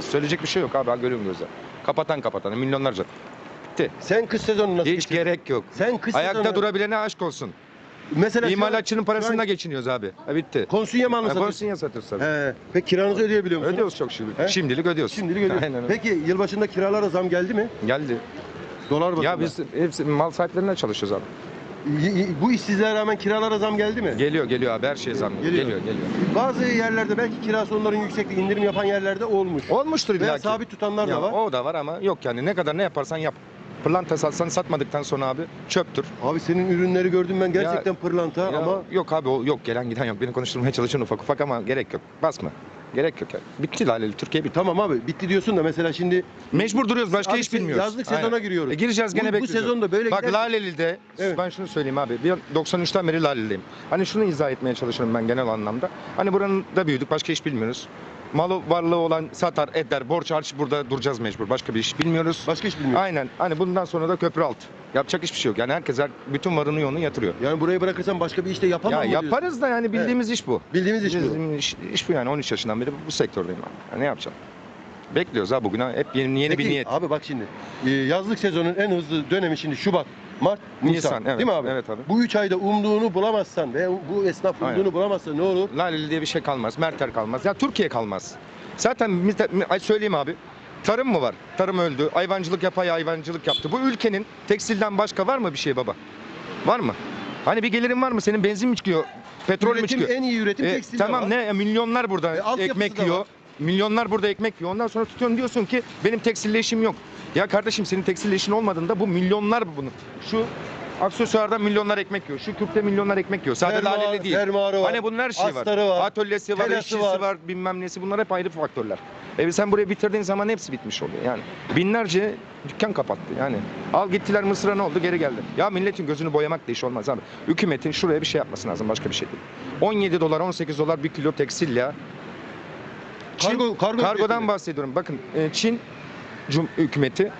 Söyleyecek bir şey yok abi. Görüyorum gözler. Kapatan kapatan. Milyonlarca. Bitti. Sen kış sezonu nasıl Hiç geçirdin? gerek yok. Sen kış Ayakta sezonu... durabilene aşk olsun. Mesela şu an- İmalatçının şu parasıyla an geçiniyoruz abi. Ha, bitti. Konsiye mi Ha, anlatıyorsun? Konsinya satıyoruz tabii. He. Peki kiranızı ödeyebiliyor musunuz? Ödüyoruz çok şükür. He? Şimdilik ödüyoruz. Şimdilik ödüyorsun. Aynen öyle. Peki yılbaşında kiralara zam geldi mi? Geldi. Dolar bazında. Ya biz hepsi mal sahiplerine çalışıyoruz abi. Bu işsizliğe rağmen kiralara zam geldi mi? Geliyor geliyor abi her şey zam. Geliyor. Geliyor geliyor. Bazı yerlerde belki kirası onların yüksekti indirim yapan yerlerde olmuş. Olmuştur illa Veya ki. sabit tutanlar Ya, da var. O da var ama yok yani ne kadar ne yaparsan yap. Pırlanta satsan satmadıktan sonra abi çöptür. Abi senin ürünleri gördüm ben gerçekten pırlanta Ya, ama yok abi o yok gelen giden yok. Beni konuşturmaya çalışın ufak ufak ama gerek yok. Basma. Gerek yok yani. Bitti laleli Türkiye bitti. tamam abi bitti diyorsun da mesela şimdi Mecbur duruyoruz başka Abi iş bilmiyoruz. yazlık sezona giriyoruz. E, gireceğiz gene bu, bu bekliyoruz. sezonda böyle Bak gider. Laleli'de Evet. ben şunu söyleyeyim abi. Bir 93'ten beri Laleli'deyim. Hani şunu izah etmeye çalışıyorum ben genel anlamda. Hani buranın da büyüdük başka iş bilmiyoruz. Malı varlığı olan satar eder borç harç burada duracağız mecbur. Başka bir iş bilmiyoruz. Başka iş bilmiyorum. Aynen. Hani bundan sonra da köprü alt. Yapacak hiçbir şey yok. Yani herkes her, bütün varını yoğunu yatırıyor. Yani burayı bırakırsan başka bir işte yapamam Ya mı diyorsun? yaparız da yani bildiğimiz iş bu. Bildiğimiz iş bu. Bizim iş, iş bu yani 13 yaşından beri bu, sektördeyim ben. Ya ne yapacağım? Bekliyoruz ha bugüne hep yeni, yeni bir Peki, niyet. Abi bak şimdi e, yazlık sezonun en hızlı dönemi şimdi Şubat, Mart, Nisan, Nisan, evet. değil mi abi? Evet abi. Bu üç ayda umduğunu bulamazsan ve bu esnaf Aynen. umduğunu bulamazsa ne olur? Laleli diye bir şey kalmaz. Merter kalmaz. Ya Türkiye kalmaz. Zaten ay söyleyeyim abi. Tarım mı var? Tarım öldü. Hayvancılık yapay hayvancılık yaptı. Bu ülkenin tekstilden başka var mı bir şey baba? Var mı? Hani bir gelirin var mı? Senin benzin mi çıkıyor? Petrol mü üretim, çıkıyor? en iyi üretim E, tekstilde tamam var. ne milyonlar burada E, ekmek yiyor. var. Milyonlar burada ekmek yiyor. Ondan sonra tutuyorsun diyorsun ki benim tekstille işim yok. Ya kardeşim senin tekstille işin olmadığında bu milyonlar bunu. Şu aksesuardan milyonlar ekmek yiyor. Şu küpte milyonlar ekmek yiyor. Sadece Fermuar- laleli değil. fermuarı var. Hani bunun her şeyi var. astarı var, Atölyesi var, telası işçisi var. var. bilmem nesi. Bunlar hep ayrı faktörler. E sen burayı bitirdiğin zaman hepsi bitmiş oluyor yani. Binlerce dükkan kapattı yani. Al gittiler Mısır'a ne oldu geri geldi. Ya milletin gözünü boyamak da iş olmaz abi. Hükümetin şuraya bir şey yapması lazım başka bir şey değil. 17 dolar 18 dolar bir kilo tekstil ya. Çin- Kargo, kargo Kargodan ücreti. bahsediyorum. Bakın e, Çin cum- hükümeti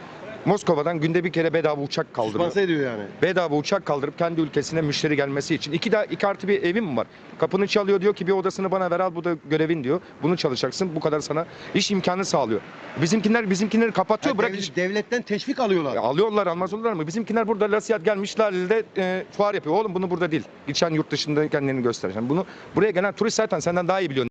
Moskova'dan günde bir kere bedava uçak kaldırıyor. Süspanse ediyor yani. Bedava uçak kaldırıp kendi ülkesine müşteri gelmesi için. İki, daha, iki artı bir evim var? Kapını çalıyor diyor ki bir odasını bana ver al bu da görevin diyor. Bunu çalışacaksın bu kadar sana iş imkanı sağlıyor. Bizimkiler bizimkileri kapatıyor Ha, bırak devlet- iş. devletten teşvik alıyorlar. Ya alıyorlar almaz olurlar mı? Bizimkiler burada lasiyat gelmişler de e, fuar yapıyor. Oğlum bunu burada değil. Geçen yurt dışında kendilerini göstereceksin. Bunu buraya gelen turist zaten senden daha iyi biliyor.